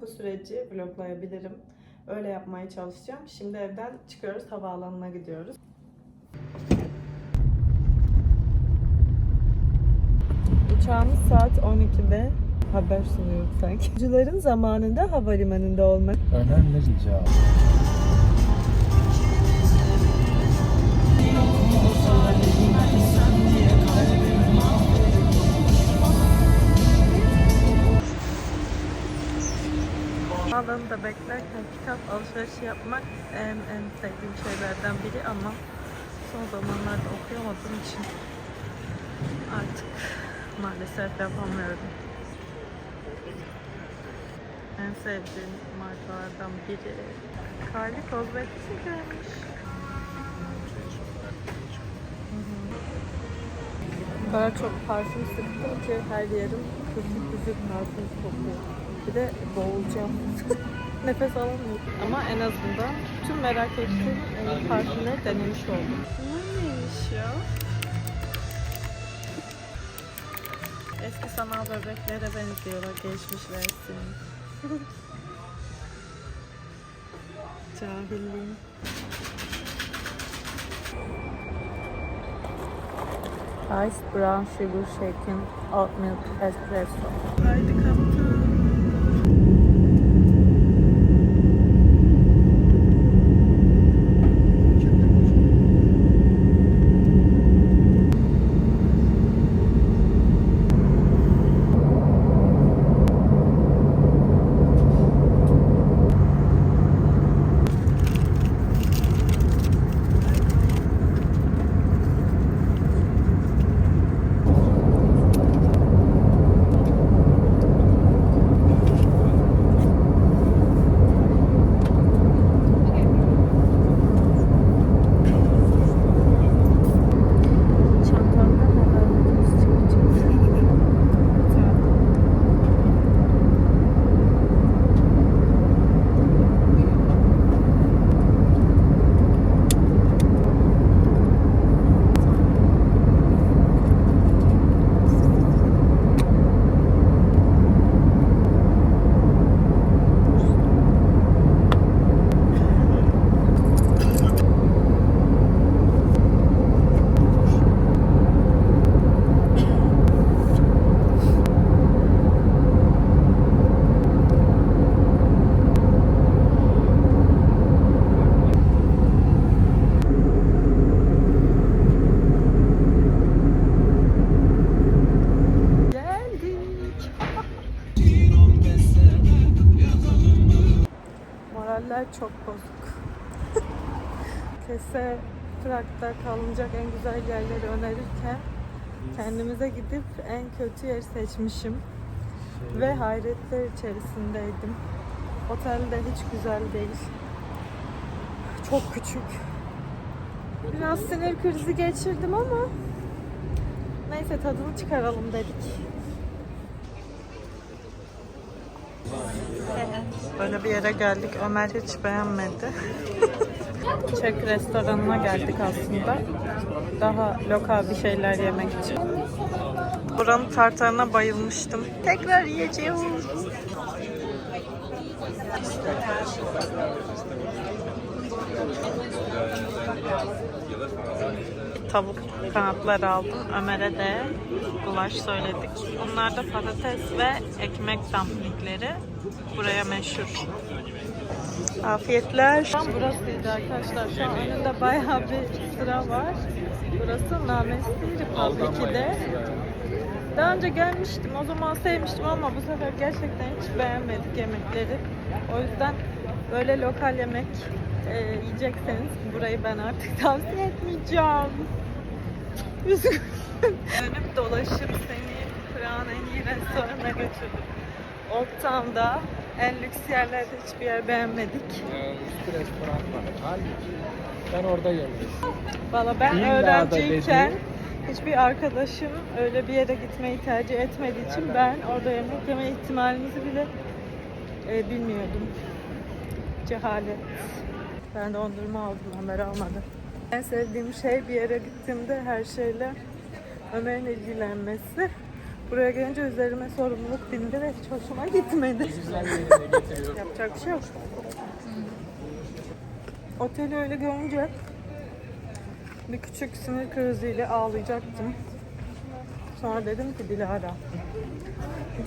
Bu süreci vloglayabilirim. Öyle yapmaya çalışacağım. Şimdi evden çıkıyoruz. Havaalanına gidiyoruz. Uçağımız saat 12'de. Haber sunuyorum sanki. Yolcuların zamanında havalimanında olmak. Önemli rica. Alanında beklerken kitap alışverişi yapmak en en sevdiğim şeylerden biri ama son zamanlarda okuyamadığım için artık maalesef yapamıyorum. En sevdiğim markalardan biri Karli Kozmetik'e gelmiş. Kadar çok parfüm sıktım ki her yerim kızıl kızıl parfüm kokuyor. Bir de boğulacağım. Nefes alamıyorum. Ama en azından tüm merak ettiğim e, parfümleri denemiş oldum. Neymiş ya? Eski sanal bebeklere benziyorlar gelişmiş versiyon. Cahilliğim. Iced brown sugar shaken oat milk espresso. Haydi kaptan. Çok bozuk. Kese Prag'da kalınacak en güzel yerleri önerirken kendimize gidip en kötü yeri seçmişim. Ve hayretler içerisindeydim. Otel de hiç güzel değil. Çok küçük. Biraz sinir krizi geçirdim ama neyse tadını çıkaralım dedik. Böyle bir yere geldik. Ömer hiç beğenmedi. Çek restoranına geldik aslında. Daha lokal bir şeyler yemek için. Buranın tartarına bayılmıştım. Tekrar yiyeceğim. Tavuk kanatları aldım. Ömer'e de gulaş söyledik. Bunlar da patates ve ekmek dumplingleri. Buraya meşhur. Afiyetler. An burasıydı arkadaşlar. Şu an önünde bayağı bir sıra var. Burası Namesti Republic 2'de. Daha önce gelmiştim. O zaman sevmiştim ama bu sefer gerçekten hiç beğenmedik yemekleri. O yüzden böyle lokal yemek e, yiyecekseniz burayı ben artık tavsiye etmeyeceğim. Üzgünüm. Dönüp dolaşıp seni Prag'ın en iyi restoranına götürdüm. Town'da en lüks yerlerde hiçbir yer beğenmedik. Üstü restoran var. Halbuki ben orada yemedim. Valla ben İlla öğrenciyken hiçbir arkadaşım öyle bir yere gitmeyi tercih etmediği için ben orada yemek yeme ihtimalimizi bile e, bilmiyordum. Cehalet. Ben dondurma aldım, Ömer almadı. En sevdiğim şey bir yere gittiğimde her şeyle Ömer'in ilgilenmesi. Buraya gelince üzerime sorumluluk bindi ve hiç hoşuma gitmedi. Yapacak bir şey yok. Oteli öyle görünce bir küçük sinir kriziyle ağlayacaktım. Sonra dedim ki Dilara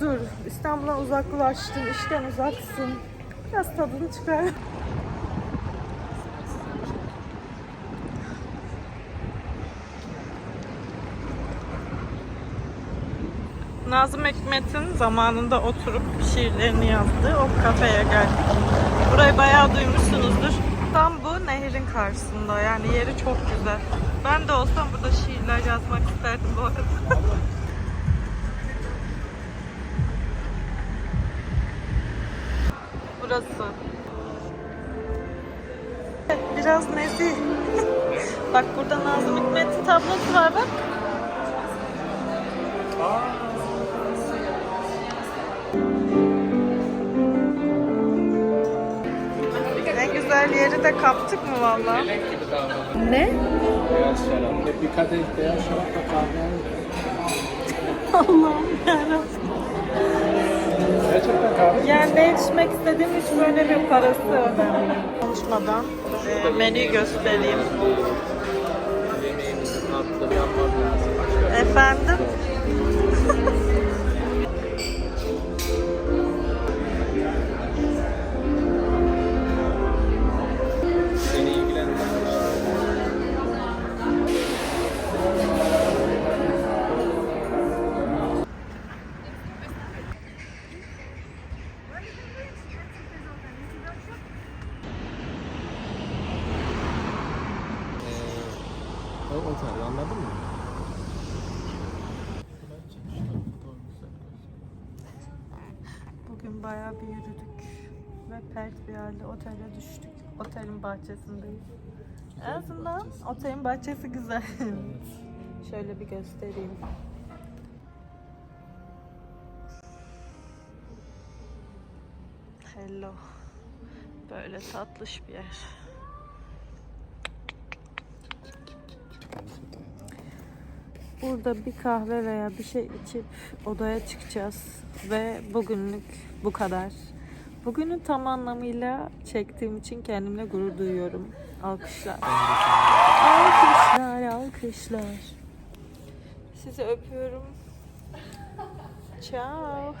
dur İstanbul'dan uzaklaştın, işten uzaksın. Biraz tadını çıkar. Nazım Hikmet'in zamanında oturup şiirlerini yazdığı o kafeye geldik. Burayı bayağı duymuşsunuzdur. Tam bu nehrin karşısında yani yeri çok güzel. Ben de olsam burada şiirler yazmak isterdim bu arada. Burası. Biraz nezih. bak burada Nazım Hikmet'in tablosu var bak. Yeri de kaptık mı valla? Ne? Beyaz şarap. Bir kadeh beyaz şarapla kahve aldım. Allah'ım yarabbim. Gerçekten kahve Yani ne içmek istediğim hiç böyle bir parası önemli. Konuşmadan e, menüyü göstereyim. Efendim? o otel anladın mı? Bugün bayağı bir yürüdük ve pert bir halde otele düştük. Otelin bahçesindeyiz. En azından otelin bahçesi güzel. Şöyle bir göstereyim. Hello. Böyle tatlış bir yer. Burada bir kahve veya bir şey içip odaya çıkacağız ve bugünlük bu kadar. Bugünü tam anlamıyla çektiğim için kendimle gurur duyuyorum. Alkışlar. Alkışlar, alkışlar. Sizi öpüyorum. Ciao.